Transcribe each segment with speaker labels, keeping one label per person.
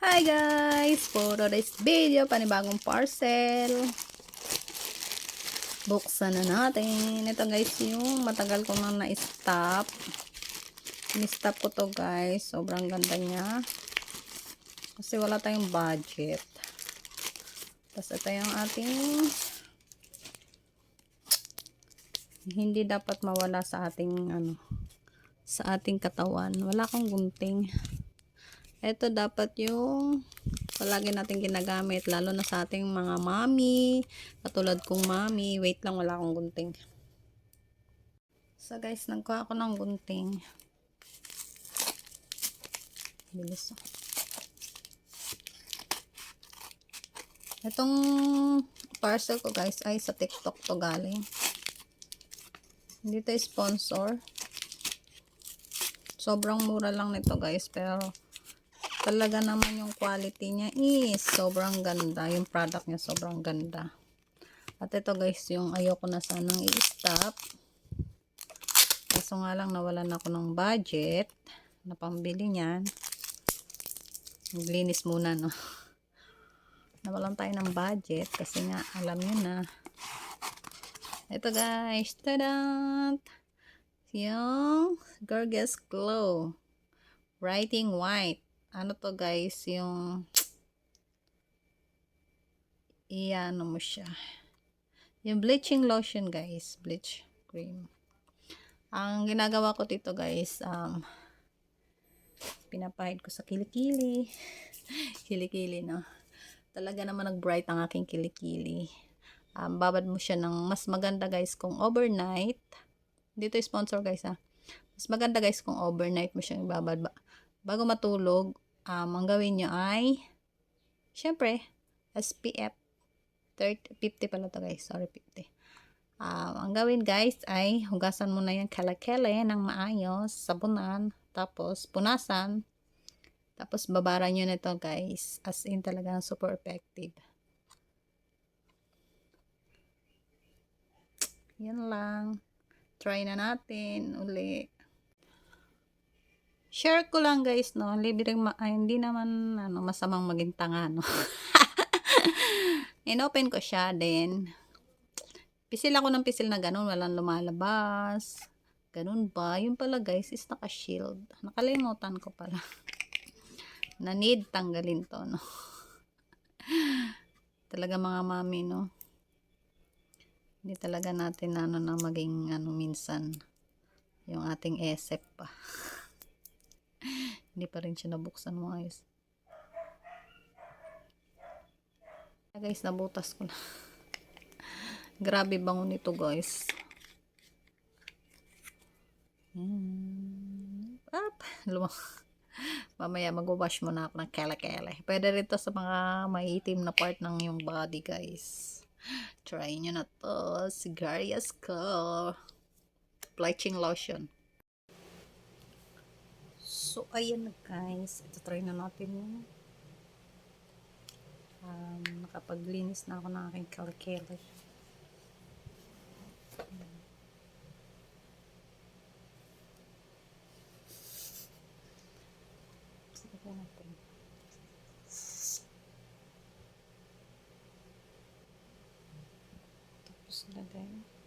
Speaker 1: Hi guys! For today's video, panibagong parcel. Buksan na natin. Ito guys, yung matagal ko nang na-stop. Ni-stop ko to guys. Sobrang ganda niya. Kasi wala tayong budget. Tapos ito yung ating hindi dapat mawala sa ating ano sa ating katawan. Wala akong gunting. Ito dapat yung palagi natin ginagamit lalo na sa ating mga mami, katulad kong mami. Wait lang, wala akong gunting. So guys, nagkuha ako ng gunting. Bilis ako. Itong parcel ko guys ay sa TikTok to galing. Hindi to sponsor. Sobrang mura lang nito guys pero talaga naman yung quality niya is sobrang ganda. Yung product niya sobrang ganda. At ito guys yung ayoko na sanang i-stop. Kaso nga lang nawalan ako ng budget na pambili niyan. Maglinis muna no. Nawalan tayo ng budget kasi nga alam niyo na ito guys, tadaan! Yung Gorgeous Glow. Writing White. Ano to guys, yung iano mo siya. Yung bleaching lotion guys, bleach cream. Ang ginagawa ko dito guys, um, pinapahid ko sa kilikili. kilikili, no? Talaga naman nag-bright ang aking kilikili um, babad mo siya ng mas maganda guys kung overnight dito sponsor guys ha mas maganda guys kung overnight mo siyang babad ba bago matulog um, ang gawin nyo ay syempre SPF 30, 50 pala to guys sorry 50 um, ang gawin guys ay hugasan mo na yung kalakele ng maayos sabunan tapos punasan tapos babaran nyo nito guys as in talagang super effective Yan lang. Try na natin uli. Share ko lang guys, no. Libre ma ay, hindi naman ano, masamang maging tanga, no. Inopen ko siya din. Pisil ako ng pisil na ganun, walang lumalabas. Ganun ba? Yun pala guys, is naka-shield. Nakalimutan ko pala. na need tanggalin to, no. Talaga mga mami, no hindi talaga natin ano na maging ano minsan yung ating esep pa hindi pa rin siya nabuksan mo ayos guys nabutas ko na grabe bango nito guys hmm. Up. lumang mamaya mag-wash mo na ako ng kele-kele pwede rito sa mga maitim na part ng yung body guys Try nyo na to. Sigarias ko. Bleaching lotion. So, ayan na guys. Ito try na natin yun. Um, nakapaglinis na ako ng aking kalkele. Sige natin. Tapos lagay. So,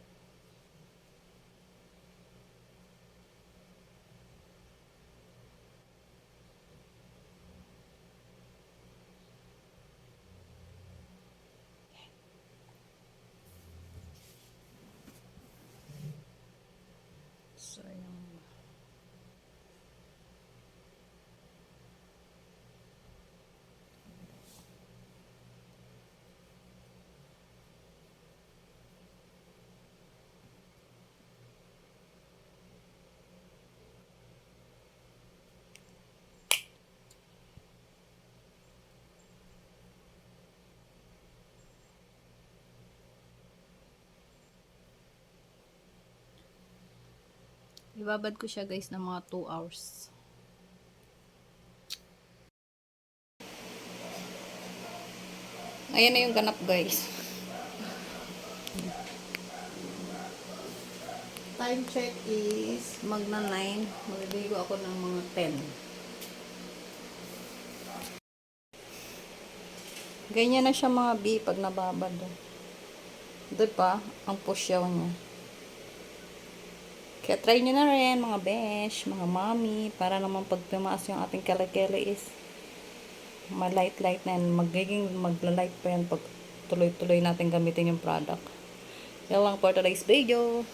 Speaker 1: Ibabad ko siya guys ng mga 2 hours. Ayan na yung ganap guys. Time check is magna 9. Magligo ako ng mga 10. Ganyan na siya mga B pag nababad. oh. Diba? Ang pusyaw niya. Kaya try nyo na rin mga besh, mga mommy, para naman pag tumaas yung ating kele-kele is ma-light-light na yan. Magiging magla-light pa yan pag tuloy-tuloy natin gamitin yung product. Yan lang for today's video.